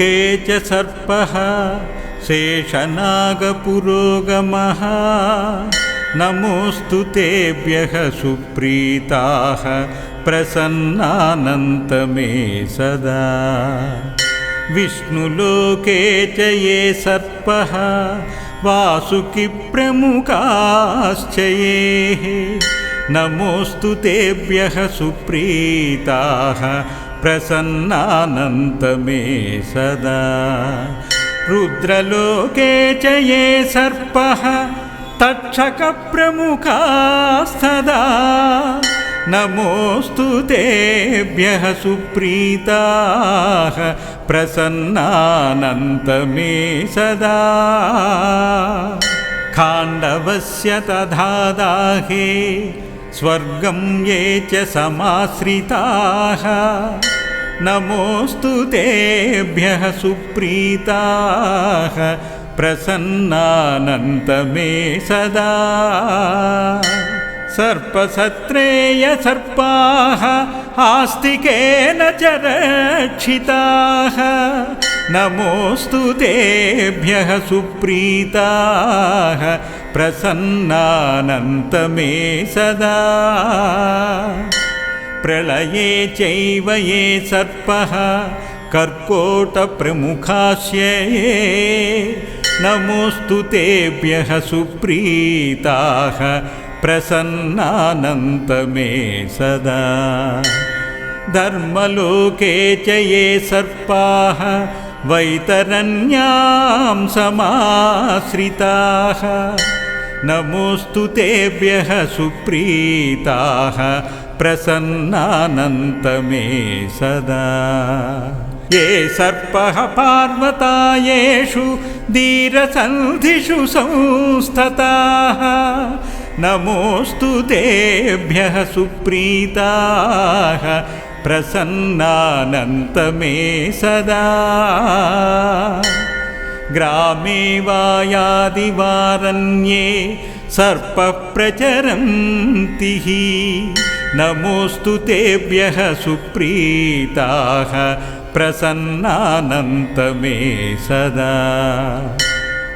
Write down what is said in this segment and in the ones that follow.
ब्रह्मलोके च सर्पः शेषनागपुरोगमः। नमोऽस्तु तेभ्यः सुप्रीताः प्रसन्नानन्तमे सदा। विष्णुलोके च ये सर्पः वासुकिप्रमुखाश्च ये। नमोऽस्तु तेभ्यः सुप्रीताः प्रसन्नानन्तमे सदा रुद्रलोके च ये सर्पः तक्षकप्रमुखास्तदा। नमोऽस्तु तेभ्यः सुप्रीताः प्रसन्नानन्तमे सदा खाण्डवस्य तथा दाहे स्वर्गं ये च समाश्रिताः। नमोऽस्तु तेभ्यः सुप्रीताः। प्रसन्नानन्तमे सदा। सर्पसत्रेयसर्पाः आस्तिकेन च रक्षिताः। नमोऽस्तु तेभ्यः सुप्रीताः प्रसन्नानन्तमे सदा। प्रलये चैव ये सर्पः कर्कोटप्रमुखास्य ये नमोऽस्तु तेभ्यः सुप्रीताः प्रसन्नानन्तमे सदा। धर्मलोके च ये सर्पाः वैतरण्यां समाश्रिताः नमोऽस्तु तेभ्यः सुप्रीताः प्रसन्नानन्तमे सदा। ये सर्पः पार्वतायेषु धीरसन्धिषु संस्तताः नमोऽस्तु तेभ्यः सुप्रीताः प्रसन्नानन्तमे सदा ग्रामे वायादिवारण्ये सर्पप्रचरन्ति। हि नमोऽस्तु तेभ्यः सुप्रीताः प्रसन्नानन्तमे सदा।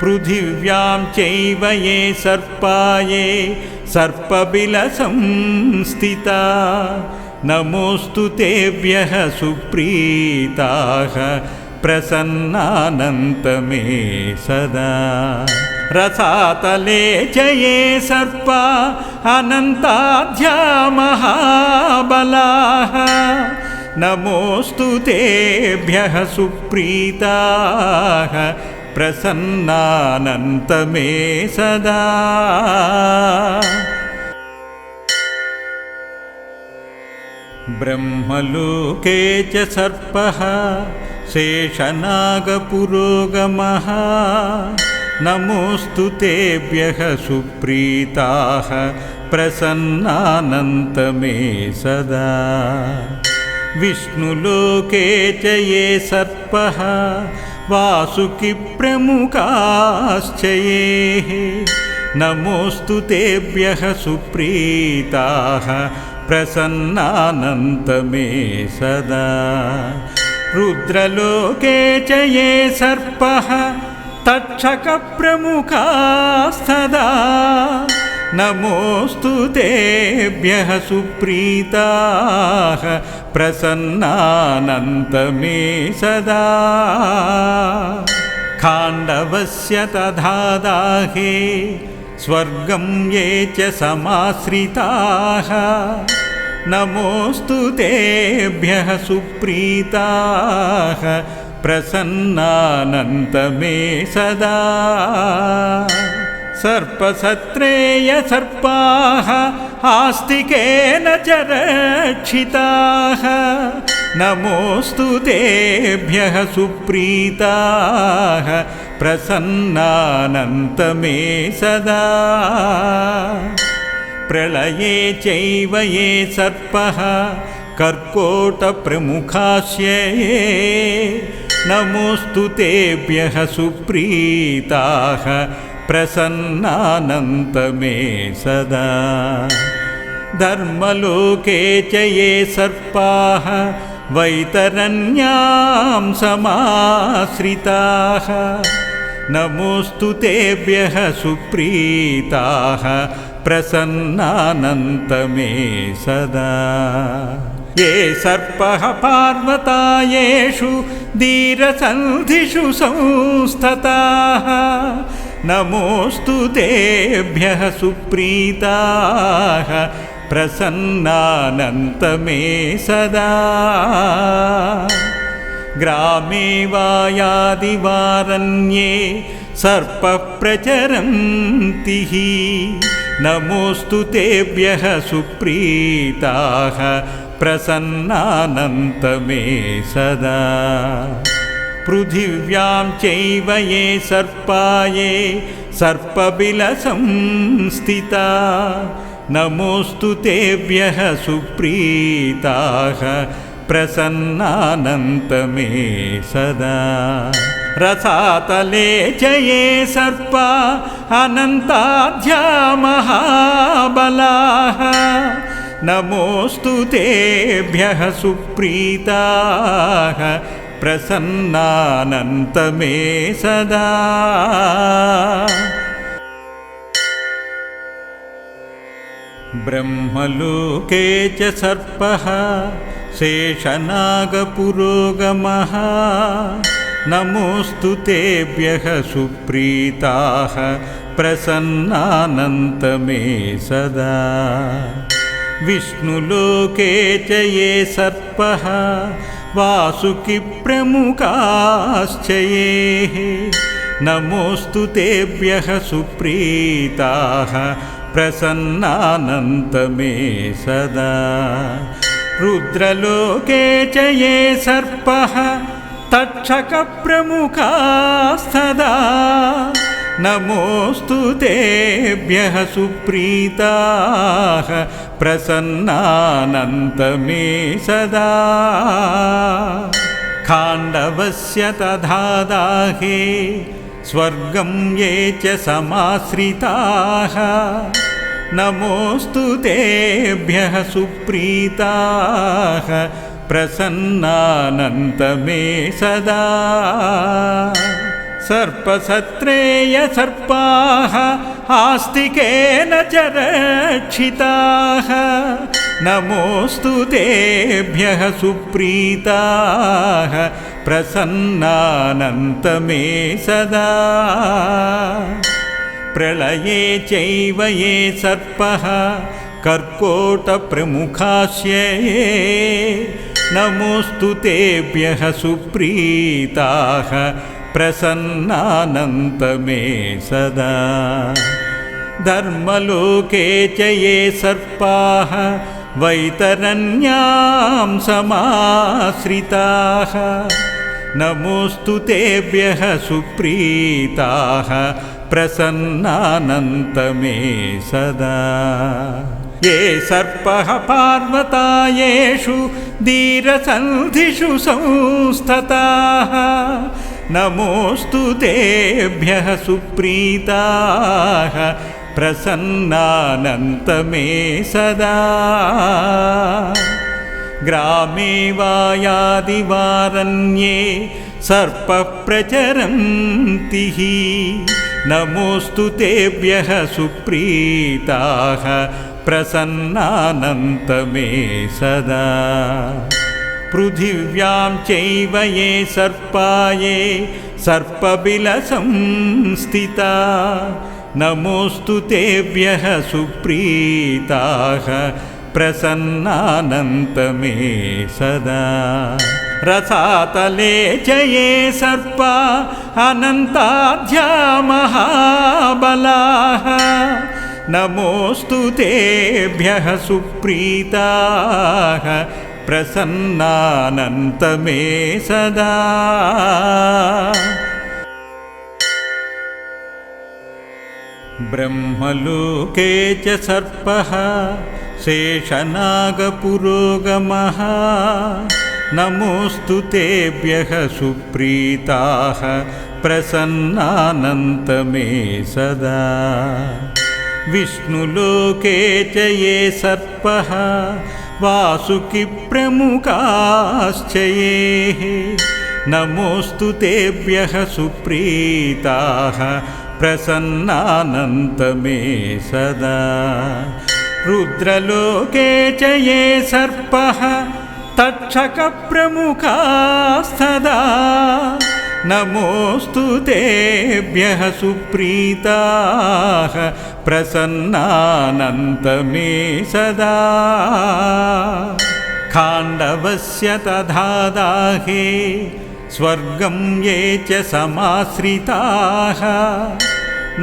पृथिव्यां चैव ये सर्पाये सर्पबिलसंस्थिता नमोऽस्तु तेभ्यः सुप्रीताः प्रसन्नानन्तमे सदा। रसातले च ये सर्पा अनन्ताध्या महाबलाः नमोऽस्तु तेभ्यः सुप्रीताः। प्रसन्नानन्तमे सदा ब्रह्मलोके च सर्पः शेषनागपुरोगमः। नमोऽस्तु तेभ्यः सुप्रीताः प्रसन्नानन्तमे सदा। विष्णुलोके च ये सर्पः वासुकिप्रमुखाश्च ये। नमोऽस्तु तेभ्यः सुप्रीताः प्रसन्नानन्तमे सदा। रुद्रलोके च ये सर्पः तक्षकप्रमुखास्तदा नमोऽस्तु तेभ्यः सुप्रीताः प्रसन्नानन्तमे सदा। खाण्डवस्य तथा दाहे स्वर्गं ये च समाश्रिताः नमोऽस्तु तेभ्यः सुप्रीताः प्रसन्नानन्तमे सदा। सर्पसत्रेयसर्पाः आस्तिकेन च रक्षिताः। नमोऽस्तु तेभ्यः सुप्रीताः प्रसन्नानन्तमे सदा प्रलये चैव ये सर्पः कर्कोटप्रमुखास्य ये नमोऽस्तु तेभ्यः सुप्रीताः प्रसन्नानन्तमे सदा। धर्मलोके च ये सर्पाः वैतरण्यां समाश्रिताः। नमोऽस्तु तेभ्यः सुप्रीताः प्रसन्नानन्तमे सदा। ये सर्पः पार्वतायेषु धीरसन्धिषु संस्तताः नमोऽस्तु तेभ्यः सुप्रीताः प्रसन्नानन्तमे सदा। ग्रामे वायादिवारण्ये सर्पप्रचरन्ति। नमोऽस्तु तेभ्यः सुप्रीताः प्रसन्नानन्तमे सदा। पृथिव्यां चैव ये सर्पाये सर्पबिलसंस्थिता नमोऽस्तु तेभ्यः सुप्रीताः प्रसन्नानन्तमे सदा। रसातले च ये सर्पा अनन्ताध्या महाबलाः नमोऽस्तु तेभ्यः सुप्रीताः। प्रसन्नानन्तमे सदा। ब्रह्मलोके च सर्पः शेषनागपुरोगमः। नमोऽस्तु तेभ्यः सुप्रीताः प्रसन्नानन्तमे सदा। विष्णुलोके च ये सर्पः वासुकिप्रमुखाश्च ये नमोऽस्तु तेभ्यः सुप्रीताः प्रसन्नानन्तमे सदा रुद्रलोके च ये सर्पः तक्षकप्रमुखास्तदा नमोऽस्तु तेभ्यः सुप्रीताः प्रसन्नानन्तमे सदा। खाण्डवस्य तथा दाहे स्वर्गं ये च समाश्रिताः नमोऽस्तु तेभ्यः सुप्रीताः प्रसन्नानन्तमे सदा। सर्पसत्रेयसर्पाः आस्तिकेन च रक्षिताः। नमोऽस्तु तेभ्यः सुप्रीताः प्रसन्नानन्तमे सदा प्रलये चैव ये सर्पः कर्कोटप्रमुखास्य ये नमोऽस्तु तेभ्यः सुप्रीताः प्रसन्नानन्तमे सदा। धर्मलोके च ये सर्पाः वैतरण्यां समाश्रिताः। नमोऽस्तु तेभ्यः सुप्रीताः प्रसन्नानन्तमे सदा। ये सर्पः पार्वतायेषु धीरसन्धिषु संस्तताः। नमोऽस्तु तेभ्यः सुप्रीताः प्रसन्नानन्तमे सदा। ग्रामे वायादिवारण्ये सर्पप्रचरन्ति हि नमोऽस्तु तेभ्यः सुप्रीताः प्रसन्नानन्तमे सदा। पृथिव्यां चैव ये सर्पाये सर्पबिलसंस्थिता नमोऽस्तु तेभ्यः सुप्रीताः प्रसन्नानन्तमे सदा रसातले च ये सर्पा अनन्ताध्या महाबलाः नमोऽस्तु तेभ्यः सुप्रीताः प्रसन्नानन्तमे सदा। ब्रह्मलोके च सर्पः शेषनागपुरोगमः नमोऽस्तु तेभ्यः सुप्रीताः प्रसन्नानन्तमे सदा। विष्णुलोके च ये सर्पः वासुकिप्रमुखाश्च ये। नमोऽस्तु तेभ्यः सुप्रीताः प्रसन्नानन्तमे सदा। रुद्रलोके च ये सर्पः तक्षकप्रमुखास्तदा नमोऽस्तु तेभ्यः सुप्रीताः प्रसन्नानन्तमे सदा। खाण्डवस्य तथा दाहे स्वर्गं ये च समाश्रिताः।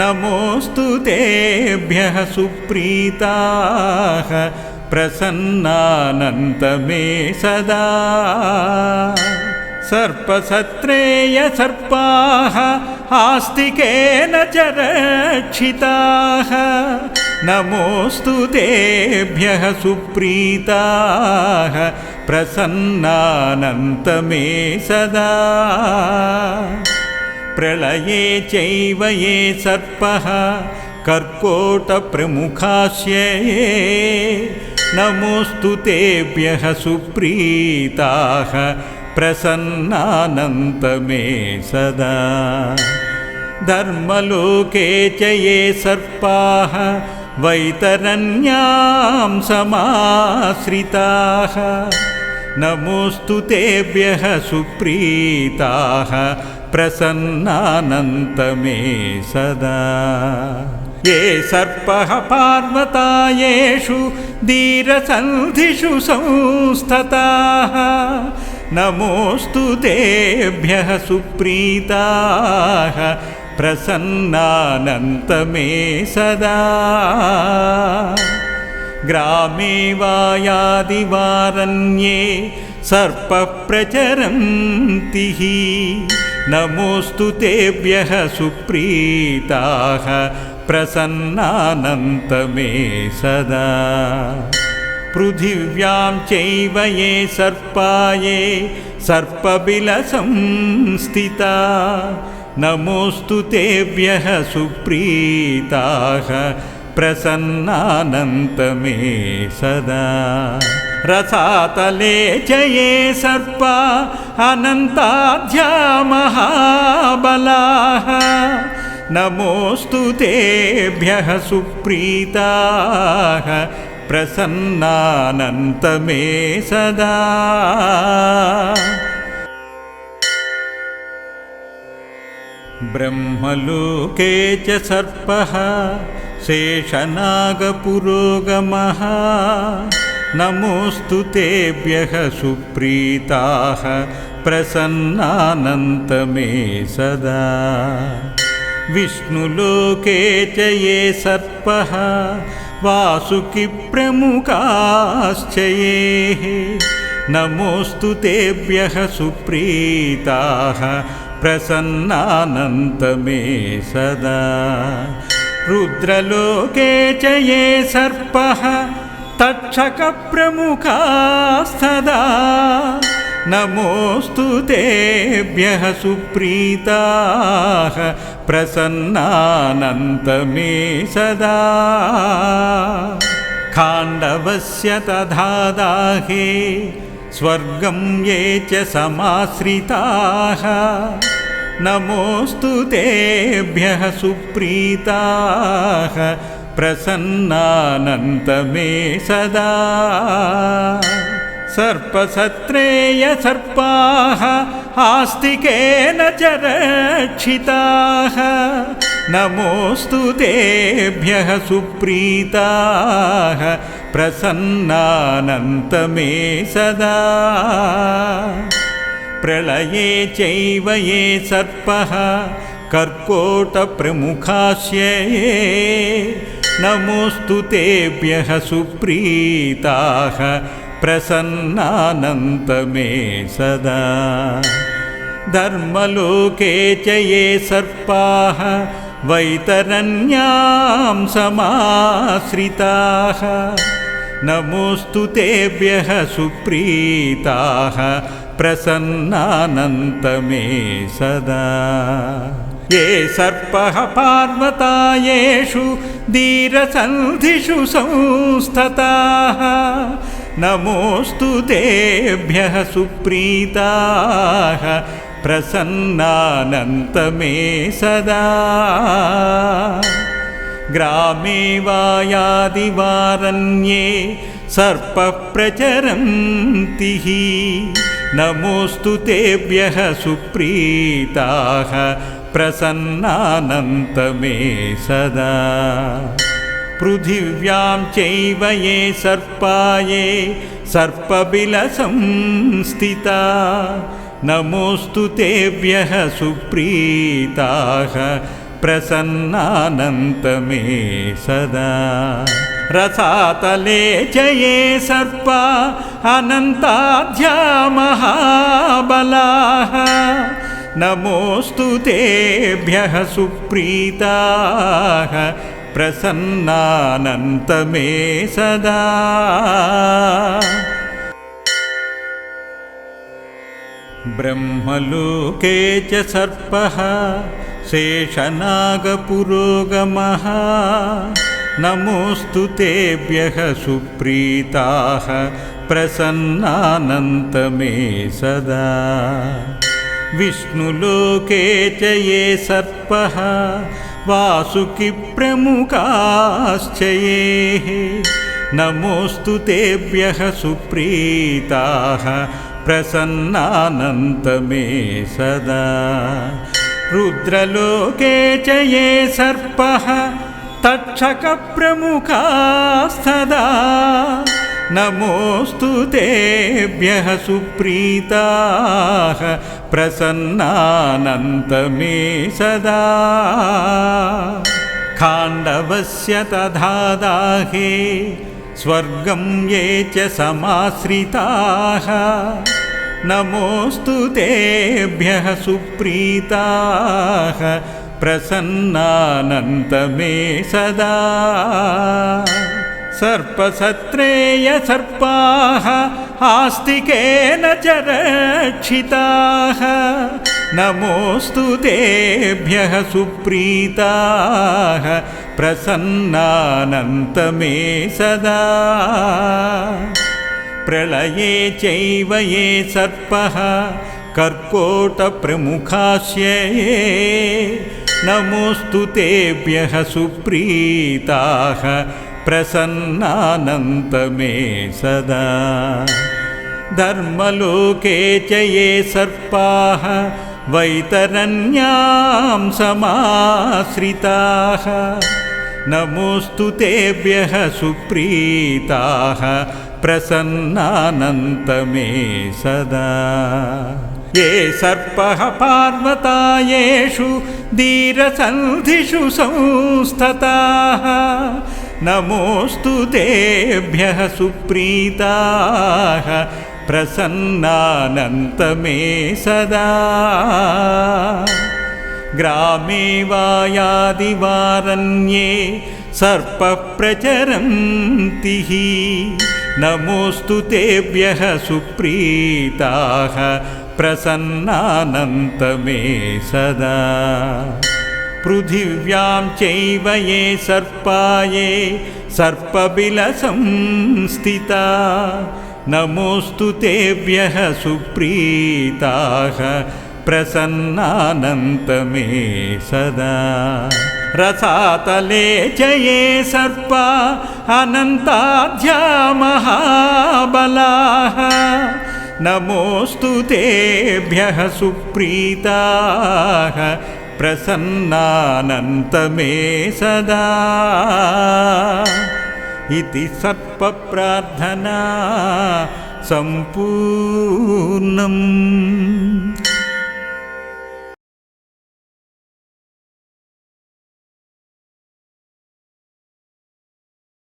नमोऽस्तु तेभ्यः सुप्रीताः प्रसन्नानन्तमे सदा सर्पसत्रेय सर्पाः आस्तिकेन च रक्षिताः। नमोऽस्तु तेभ्यः सुप्रीताः प्रसन्नानन्तमे सदा प्रलये चैव ये सर्पः कर्कोटप्रमुखास्य ये नमोऽस्तु तेभ्यः सुप्रीताः प्रसन्नानन्तमे सदा। धर्मलोके च ये सर्पाः वैतरण्यां समाश्रिताः। नमोऽस्तु तेभ्यः सुप्रीताः प्रसन्नानन्तमे सदा ये सर्पः पार्वतायेषु धीरसन्धिषु संस्तताः नमोऽस्तु तेभ्यः सुप्रीताः प्रसन्नानन्तमे सदा। ग्रामे वायादिवारण्ये सर्पप्रचरन्ति हि। नमोऽस्तु तेभ्यः सुप्रीताः प्रसन्नानन्तमे सदा पृथिव्यां चैव ये सर्पाये सर्पबिलसंस्थिता नमोऽस्तु तेभ्यः सुप्रीताः प्रसन्नानन्तमे सदा रसातले च ये सर्पा अनन्ताध्या महाबलाः नमोऽस्तु तेभ्यः सुप्रीताः प्रसन्नानन्तमे सदा। ब्रह्मलोके च सर्पः शेषनागपुरोगमः नमोऽस्तु तेभ्यः सुप्रीताः प्रसन्नानन्तमे सदा विष्णुलोके च ये सर्पः वासुकिप्रमुखाश्च ये नमोऽस्तु तेभ्यः सुप्रीताः प्रसन्नानन्तमे सदा रुद्रलोके च ये सर्पः तक्षकप्रमुखास्तदा नमोऽस्तु तेभ्यः सुप्रीताः प्रसन्नानन्तमे सदा। खाण्डवस्य तथा दाहे स्वर्गं ये च समाश्रिताः। नमोऽस्तु तेभ्यः सुप्रीताः प्रसन्नानन्तमे सदा सर्पसत्रेय सर्पाः आस्तिकेन च रक्षिताः। नमोऽस्तु तेभ्यः सुप्रीताः प्रसन्नानन्तमे सदा। प्रलये चैव ये सर्पः कर्कोटप्रमुखास्य। ये नमोऽस्तु तेभ्यः सुप्रीताः प्रसन्नानन्तमे सदा। धर्मलोके च ये सर्पाः वैतरण्यां समाश्रिताः। नमोऽस्तु तेभ्यः सुप्रीताः प्रसन्नानन्तमे सदा। ये सर्पः पार्वतायेषु धीरसन्धिषु संस्तताः नमोऽस्तु तेभ्यः सुप्रीताः प्रसन्नानन्तमे सदा। ग्रामे वायादिवारण्ये सर्पः प्रचरन्ति हि। नमोऽस्तु तेभ्यः सुप्रीताः प्रसन्नानन्तमे सदा पृथिव्यां चैव ये सर्पाये सर्पबिलसंस्थिता नमोऽस्तु तेभ्यः सुप्रीताः प्रसन्नानन्तमे सदा। रसातले च ये सर्पा अनन्ताध्या महाबलाः नमोऽस्तु तेभ्यः सुप्रीताः प्रसन्नानन्तमे सदा। ब्रह्मलोके च सर्पः शेषनागपुरोगमः। नमोऽस्तु तेभ्यः सुप्रीताः प्रसन्नानन्तमे सदा विष्णुलोके च ये सर्पः वासुकिप्रमुखाश्च ये नमोऽस्तु तेभ्यः सुप्रीताः प्रसन्नानन्तमे सदा रुद्रलोके च ये सर्पः तक्षकप्रमुखास्तदा नमोऽस्तु तेभ्यः सुप्रीताः प्रसन्नानन्तमे सदा। खाण्डवस्य तथा दाहे स्वर्गं ये च समाश्रिताः। नमोऽस्तु तेभ्यः सुप्रीताः प्रसन्नानन्तमे सदा सर्पसत्रेय सर्पाः आस्तिकेन च रक्षिताः। नमोऽस्तु तेभ्यः सुप्रीताः प्रसन्नानन्तमे सदा। प्रलये चैव ये सर्पः कर्कोटप्रमुखास्य। ये नमोऽस्तु तेभ्यः सुप्रीताः प्रसन्नानन्तमे सदा। धर्मलोके च ये सर्पाः वैतरण्यां समाश्रिताः। नमोऽस्तु तेभ्यः सुप्रीताः प्रसन्नानन्तमे सदा। ये सर्पः पार्वतायेषु धीरसन्धिषु संस्तताः नमोऽस्तु तेभ्यः सुप्रीताः प्रसन्नानन्तमे सदा। ग्रामे वायादिवारण्ये सर्पः प्रचरन्ति हि। नमोऽस्तु तेभ्यः सुप्रीताः प्रसन्नानन्तमे सदा पृथिव्यां चैव ये सर्पाये सर्पबिलसंस्थिता नमोऽस्तु तेभ्यः सुप्रीताः प्रसन्नानन्तमे सदा। रसातले च ये सर्पा अनन्ताध्या महाबलाः नमोऽस्तु तेभ्यः सुप्रीताः प्रसन्नानन्तमे सदा। इति सर्पप्रार्थना सम्पूर्णम्